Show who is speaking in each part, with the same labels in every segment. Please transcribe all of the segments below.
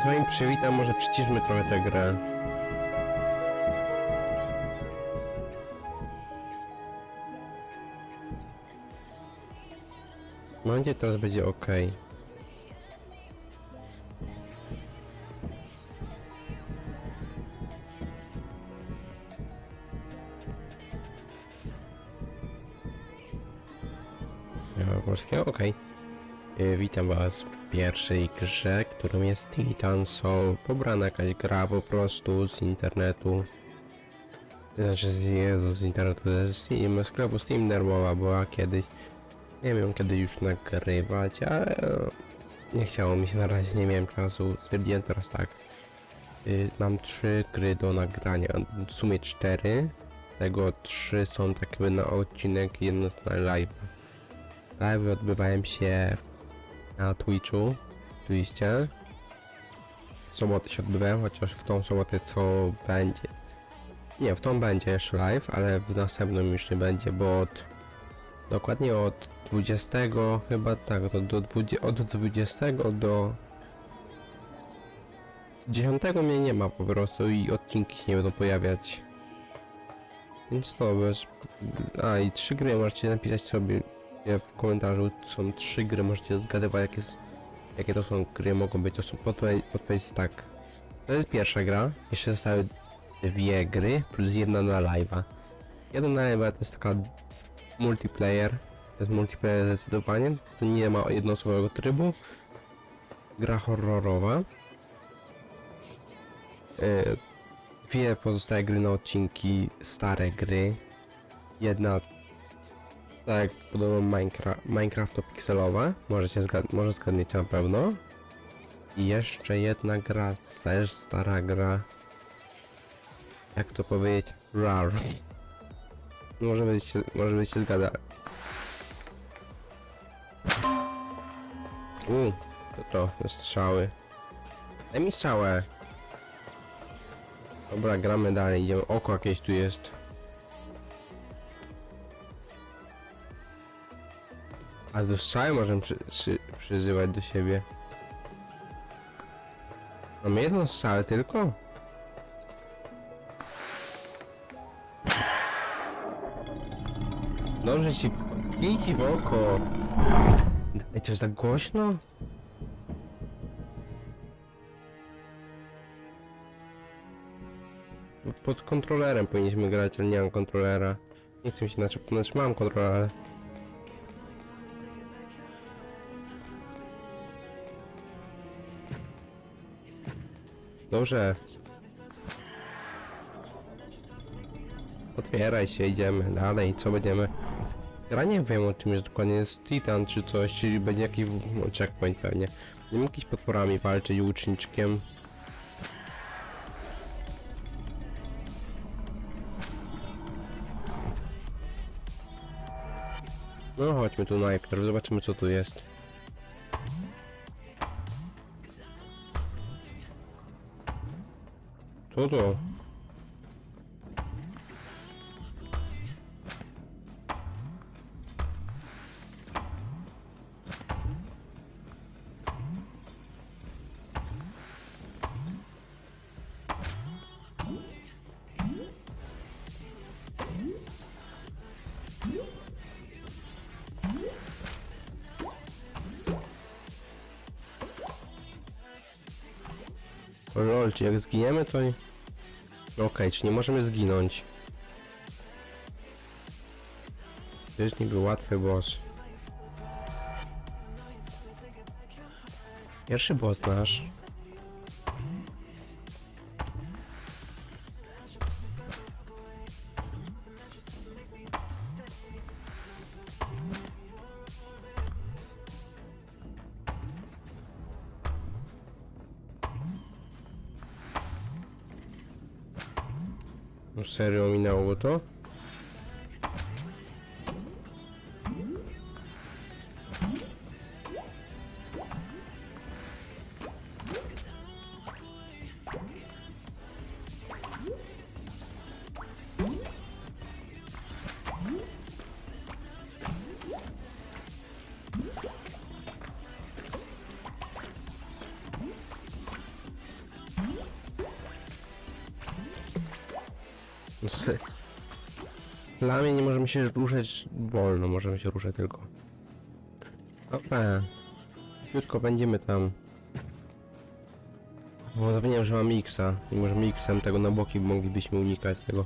Speaker 1: Z wami przywitam, może przyciszmy trochę tę grę. Mam teraz będzie ok. Polskiego? Okej. Y, Witam was w pierwszej grze, którą jest Titan Soul. Pobrana jakaś gra po prostu z internetu. Znaczy z, Jezu, z internetu, ze Steam, sklepu Steam darmowa była kiedyś. Nie wiem kiedy już nagrywać, ale nie chciało mi się na razie, nie miałem czasu. Stwierdziłem teraz tak. Y, mam trzy gry do nagrania, w sumie cztery. Tego trzy są tak jakby na odcinek, jedno jest na live. Live odbywają się na Twitchu, oczywiście. W sobotę się odbywają, chociaż w tą sobotę co będzie. Nie, w tą będzie jeszcze live, ale w następną już nie będzie, bo od dokładnie od 20 chyba tak, do, do 20, od 20 do 10 mnie nie ma po prostu i odcinki się nie będą pojawiać. Więc to bez... A i trzy gry możecie napisać sobie w komentarzu są trzy gry, możecie zgadywać jakie, jakie to są gry, mogą być, to są podpowiedź, tak. To jest pierwsza gra, jeszcze zostały dwie gry, plus jedna na live'a. Jedna na live'a to jest taka multiplayer, to jest multiplayer zdecydowanie, to nie ma jednoosobowego trybu. Gra horrorowa. E, Dwie pozostałe gry na odcinki, stare gry. Jedna tak, podobno Minecraft, Minecraft pikselowe. Możecie zgad może zgadniecie na pewno. I jeszcze jedna gra, też stara gra. Jak to powiedzieć? Rar. Może byście, może byście zgadali. Uuu, to to, strzały. Daj mi strzałę. Dobra, gramy dalej, idziemy. Oko jakieś tu jest. A do strzały możemy przy, przy, przyzywać do siebie. Mamy jedną strzałę tylko? Dobrze ci kij ci w oko. Ej, to jest tak głośno? Pod kontrolerem powinniśmy grać, ale nie mam kontrolera. Nie chcę mi się znaczy mam kontroler, ale... Dobrze. Otwieraj się, idziemy dalej. Co będziemy? Ja nie wiem o czym jest dokładnie jest Titan czy coś, czyli będzie jakiś no, checkpoint pewnie. Nie jakiś potworami walczyć łuczniczkiem. No chodźmy tu najpierw, zobaczymy co tu jest. Co to? Lol, czy jak zginiemy to. Okej, czy nie możemy zginąć? To jest niby łatwy boss. Pierwszy boss nasz. Serio minęło to? Dla mnie nie możemy się ruszać wolno, możemy się ruszać tylko. Dobra. Krótko będziemy tam. O, zapomniałem, że mam Xa. I może Xem tego na boki moglibyśmy unikać tego.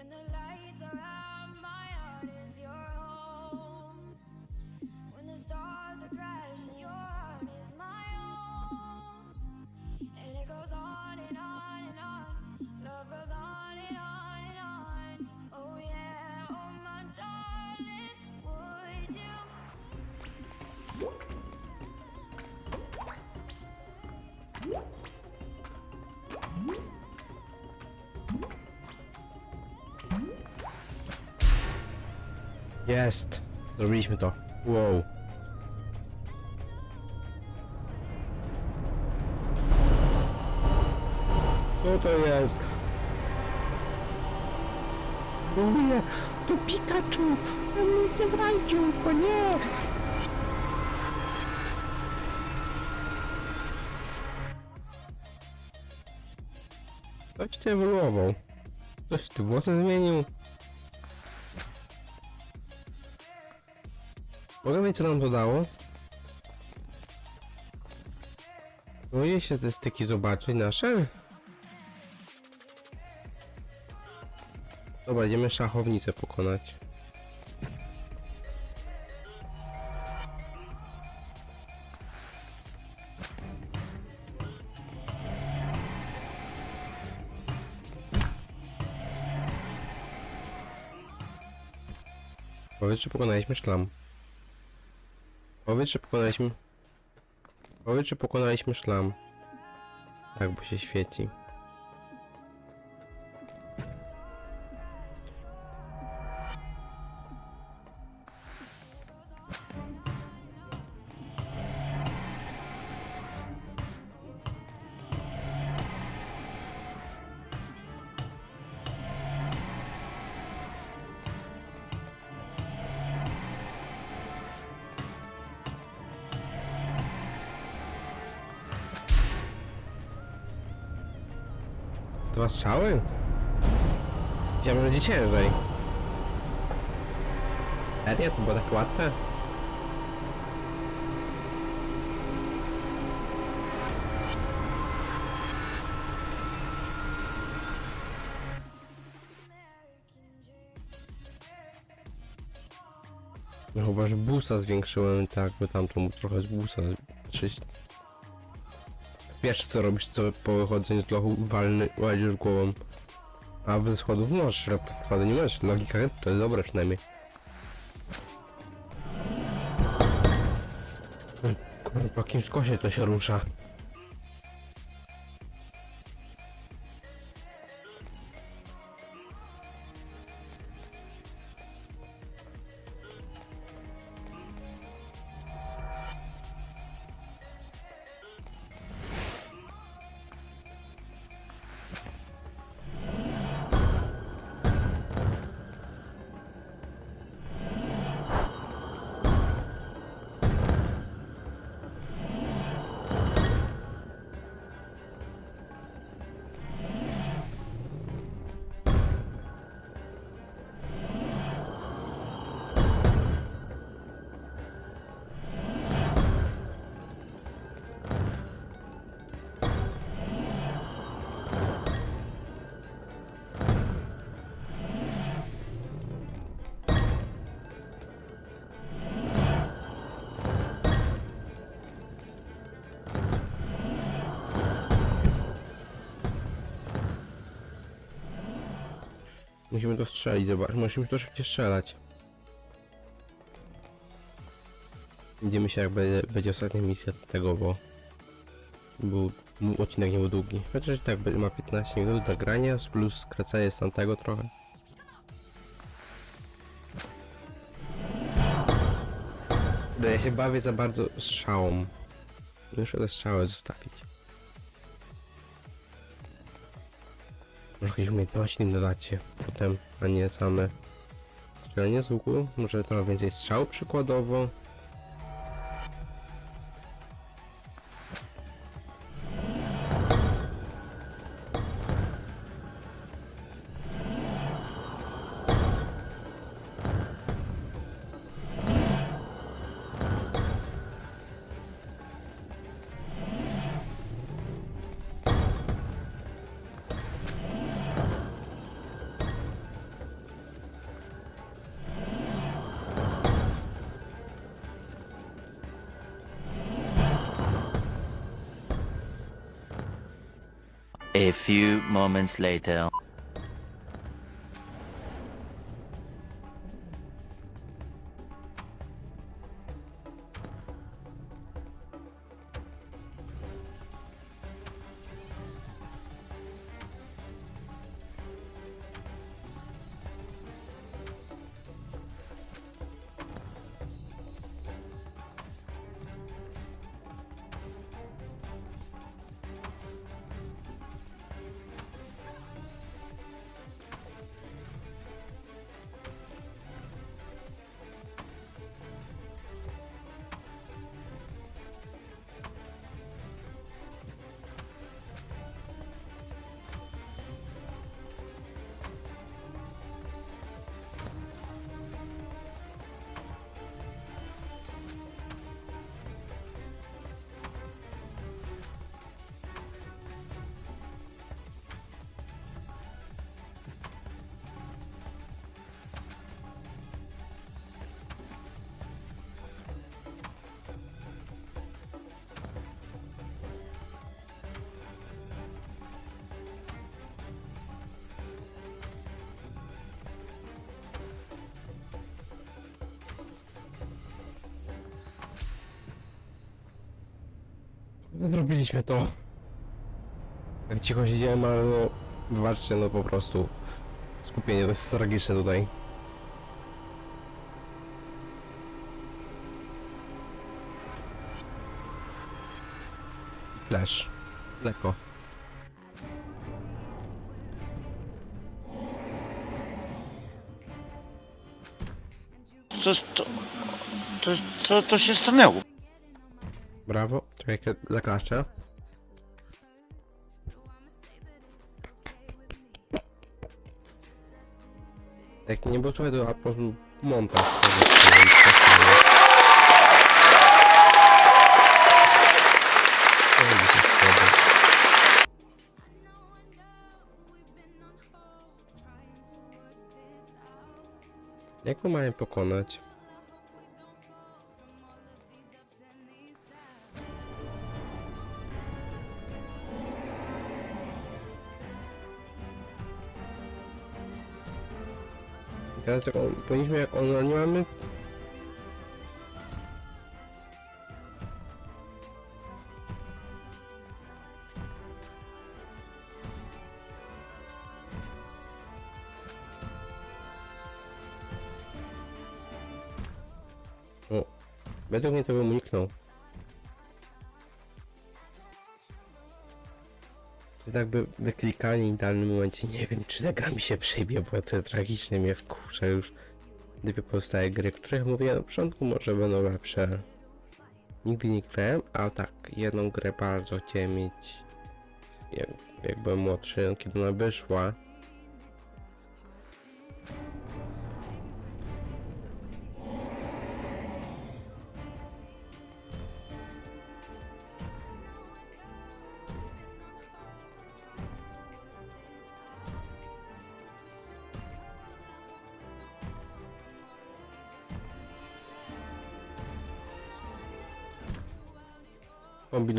Speaker 2: When the
Speaker 1: Jest! Zrobiliśmy to. Wow. Co to jest? Nie, to Pikachu! On mnie zawrajcił, o nie! Ktoś cię ewoluował. Ktoś ty włosy zmienił. Mogę wiedzieć co nam to dało? Boję się te styki zobaczyć nasze. Dobra, idziemy szachownicę pokonać. Powiedz, czy pokonaliśmy szlam. Powiedz, czy pokonaliśmy... Powiedz, czy pokonaliśmy szlam. Tak, bo się świeci. Dwa strzały? Ja będzie ciężej. Serio? To było tak łatwe? No chyba, że busa zwiększyłem tak, by tamto mu trochę z busa czyść. Wiesz co robisz, co po wychodzeniu z lochu walny, łazisz głową. A ze schodów możesz, rapady nie możesz. Logika to jest dobre przynajmniej. Po jakim skosie to się rusza. Musimy to strzelić, zobacz, musimy to szybciej strzelać. Idziemy się jak będzie, będzie ostatnia misja z tego, bo był odcinek nie był długi. Chociaż tak ma 15 minut do grania, plus skracanie z tamtego trochę. Ja się bawię za bardzo strzałą. Muszę te strzały zostawić. Może jakieś umiejętności dodacie potem, a nie same strzelanie z łuku. Może trochę więcej strzał przykładowo.
Speaker 3: A few moments later.
Speaker 1: Zrobiliśmy to. Jak cicho siedziałem, ale no... Wybaczcie, no po prostu... Skupienie to jest tragiczne tutaj. Flash. Lekko.
Speaker 3: Co, co, co, co to się stanęło?
Speaker 1: Brawo. Czekaj, zaklaszczę. Jak nie było słuchaj, to po prostu montaż. Jak go mają pokonać? I teraz jak on, powinniśmy jak on, nie mamy... O, według mnie to bym uniknął. To tak by wyklikanie w idealnym momencie, nie wiem czy ta gra mi się przejbie, bo to jest tragiczne, mnie wkurza już. Dwie pozostałe gry, których mówię na początku może będą lepsze. Nigdy nie grałem, a tak, jedną grę bardzo chciałem mieć jak, jak byłem młodszy, kiedy ona wyszła.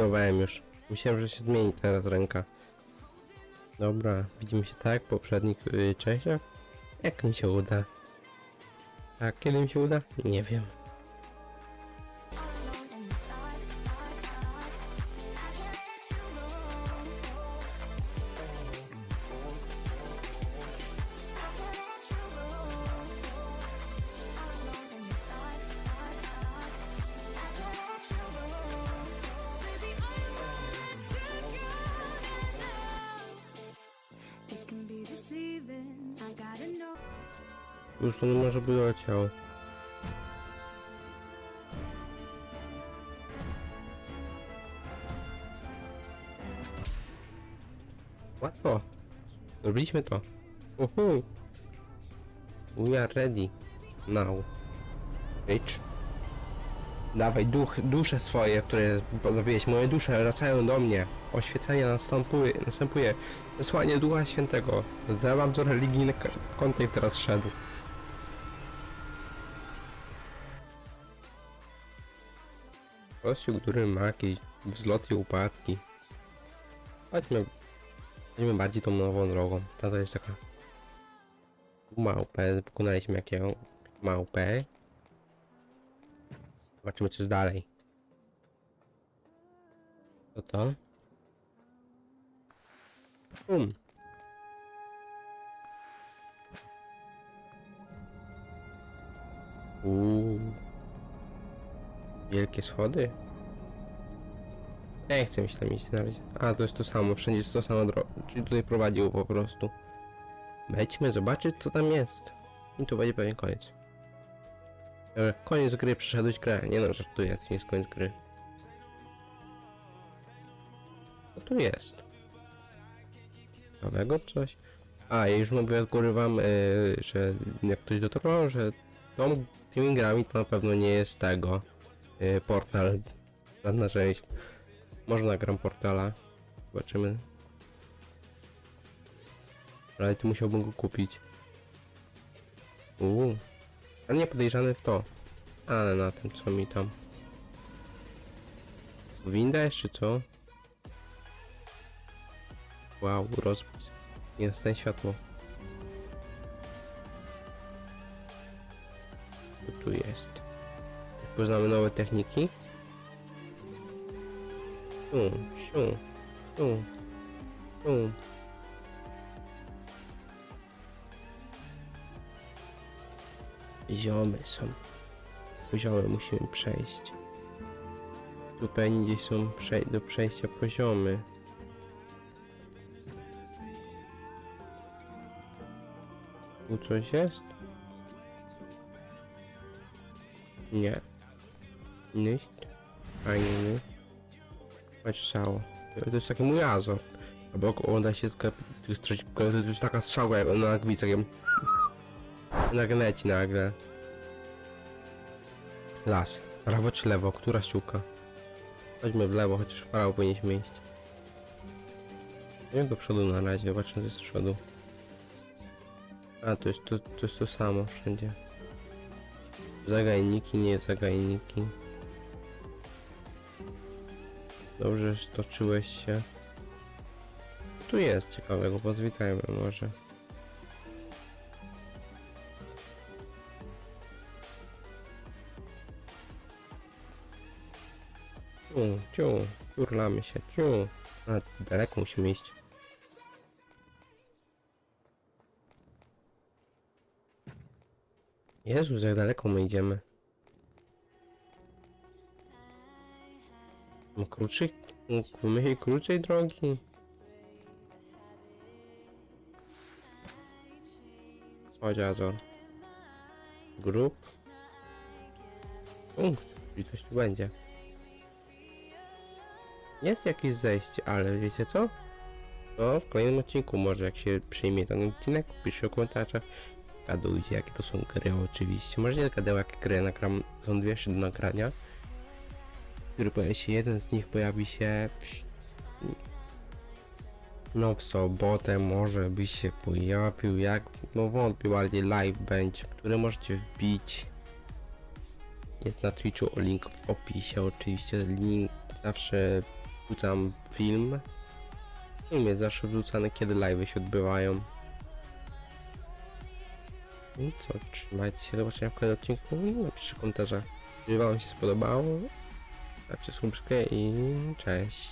Speaker 1: Kombinowałem już. Myślałem, że się zmieni teraz ręka. Dobra, widzimy się tak w poprzednich y, częściach. Jak mi się uda? A kiedy mi się uda? Nie wiem. Łatwo. Zrobiliśmy to. Uhu. We are ready. Now. Bitch. Dawaj duch, dusze swoje, które zabiłeś. Moje dusze wracają do mnie. Oświecenie następuje. następuje. Wysłanie Ducha Świętego. Za bardzo religijny kontekst teraz szedł. Kościół, który ma jakieś wzloty i upadki. Chodźmy, chodźmy bardziej tą nową drogą. Ta to jest taka małpę, pokonaliśmy jakiego małpę. Zobaczymy coś dalej. Co to? Um. Uuu. Wielkie schody? Ja nie chcę mi się tam iść na razie. A, to jest to samo, wszędzie jest to samo droga. Czyli tutaj prowadziło po prostu. Wejdźmy zobaczyć co tam jest. I to będzie pewnie koniec. Dobra, koniec gry, przeszedłeś grę. Nie no, żartuję, to nie jest koniec gry. Co tu jest? Nowego coś? A, ja już mówię, góry wam, yy, że jak ktoś dotarł, że tą, tymi grami to na pewno nie jest tego yy, portal na na część. Może nagram portala. Zobaczymy. Ale tu musiałbym go kupić. Uuu. Ale nie podejrzany w to. Ale na tym co mi tam. Winda jest czy co? Wow. Nie stań światło. Co tu jest? Poznamy nowe techniki. Tu, siu, tu, tu. Ziomy są. Poziomy musimy przejść. Tu gdzieś są przej do przejścia poziomy. Tu coś jest? Nie. Nicht. Fajnie, Chodź cało. To jest taki mój Azor. Obok uda się sklepy tych to jest taka strzała jak na gwicach. Nagle leci nagle. Las. Prawo czy lewo? Która ściółka? Chodźmy w lewo, chociaż w prawo powinniśmy iść. Nie do przodu na razie, zobaczmy co jest z przodu. A, to jest to, to jest to samo wszędzie. Zagajniki, nie zagajniki. Dobrze, stoczyłeś się. Tu jest ciekawego, pozwitajmy może. Ciu, ciu, turlamy się, ciu. A, daleko musimy iść. Jezus, jak daleko my idziemy. No krótszej, mógł wymyślić krótszej drogi. Chodź Azor. Grup. Punkt. I coś tu będzie. Jest jakieś zejście, ale wiecie co? To w kolejnym odcinku może jak się przyjmie ten odcinek, piszcie w komentarzach. Gadujcie jakie to są gry oczywiście. Możecie gadać jakie gry nagram. Są dwie jeszcze do nagrania. Który pojawi się, jeden z nich pojawi się. No w sobotę może by się pojawił, jak no wątpię bardziej live będzie, który możecie wbić. Jest na Twitchu, link w opisie oczywiście, link zawsze wrzucam film. Film jest zawsze wrzucany kiedy live się odbywają. I co, trzymajcie się, do zobaczenia w kolejnym odcinku. Napiszcie w komentarzach, czy wam się spodobało. Dajcie subskrypcję i cześć.